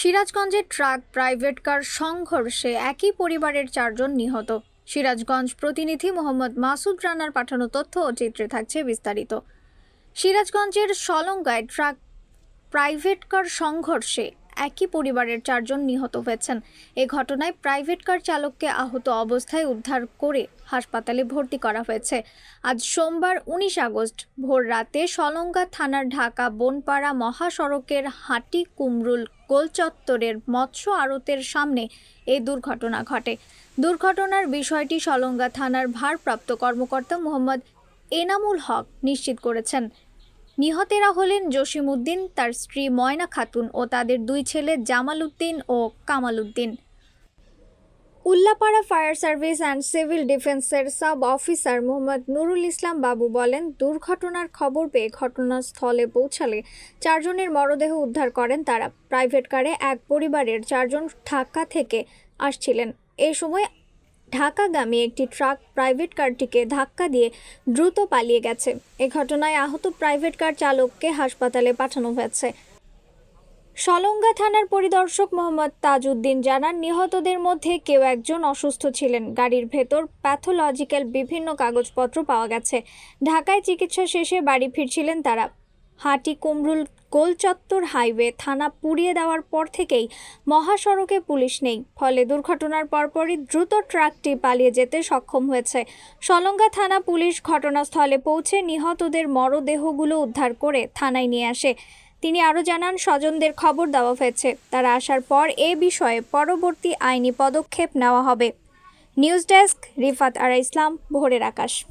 সিরাজগঞ্জে truck private car সংঘর্ষে একই পরিবারের চারজন নিহত। সিরাজগঞ্জ প্রতিনিধি মোহাম্মদ মাসুদ রানার পাঠানো তথ্য ও চিত্রে থাকছে বিস্তারিত। সিরাজগঞ্জের সলঙ্গায় ট্রাক প্রাইভেট কার সংঘর্ষে একই পরিবারের চারজন নিহত হয়েছেন। এ ঘটনায় প্রাইভেট কার চালককে আহত অবস্থায় উদ্ধার করে হাসপাতালে ভর্তি করা হয়েছে। আজ সোমবার উনিশ আগস্ট ভোর রাতে সলঙ্গা থানার ঢাকা বনপাড়া মহাসড়কের হাটি কুমরুল গোলচত্বরের মৎস্য আড়তের সামনে এই দুর্ঘটনা ঘটে। দুর্ঘটনার বিষয়টি সলঙ্গা থানার ভারপ্রাপ্ত কর্মকর্তা মোহাম্মদ এনামুল হক নিশ্চিত করেছেন। নিহতেরা হলেন জসিম উদ্দিন তার স্ত্রী ময়না খাতুন ও তাদের দুই ছেলে জামাল উদ্দিন ও Kamal Uddin Ullapara fire service and civil ডিফেন্সের সাব অফিসার মোহাম্মদ নুরুল ইসলাম বাবু বলেন, দুর্ঘটনার খবর পেয়ে ঘটনাস্থলে পৌঁছালে চারজনের মরদেহ উদ্ধার করেন তারা। প্রাইভেট কারে এক পরিবারের চারজন ঢাকা থেকে আসছিলেন। এই সময় ঢাকাগামী একটি ট্রাক প্রাইভেট কারটিকে ধাক্কা দিয়ে দ্রুত পালিয়ে গেছে। এ ঘটনায় আহত প্রাইভেট কার চালককে হাসপাতালে পাঠানো হয়েছে। সলঙ্গা থানার পরিদর্শক মোহাম্মদ তাজউদ্দিন জানান, নিহতদের মধ্যে কেউ একজন অসুস্থ ছিলেন। গাড়ির ভেতর প্যাথোলজিক্যাল বিভিন্ন কাগজপত্র পাওয়া গেছে। ঢাকায় চিকিৎসা শেষে বাড়ি ফিরছিলেন তারা। হাটি কুমরুল গোলচত্বর হাইওয়ে থানা পুড়িয়ে দেওয়ার পর থেকেই মহাসড়কে পুলিশ নেই। ফলে দুর্ঘটনার পরপরই দ্রুত ট্রাকটি পালিয়ে যেতে সক্ষম হয়েছে। সলঙ্গা থানা পুলিশ ঘটনাস্থলে পৌঁছে নিহতদের মরদেহগুলো উদ্ধার করে থানায় নিয়ে আসে। তিনি আরও জানান, স্বজনদের খবর দেওয়া হয়েছে। তারা আসার পর এ বিষয়ে পরবর্তী আইনি পদক্ষেপ নেওয়া হবে। News desk Rifat Ara Islam, Bhorer Akash.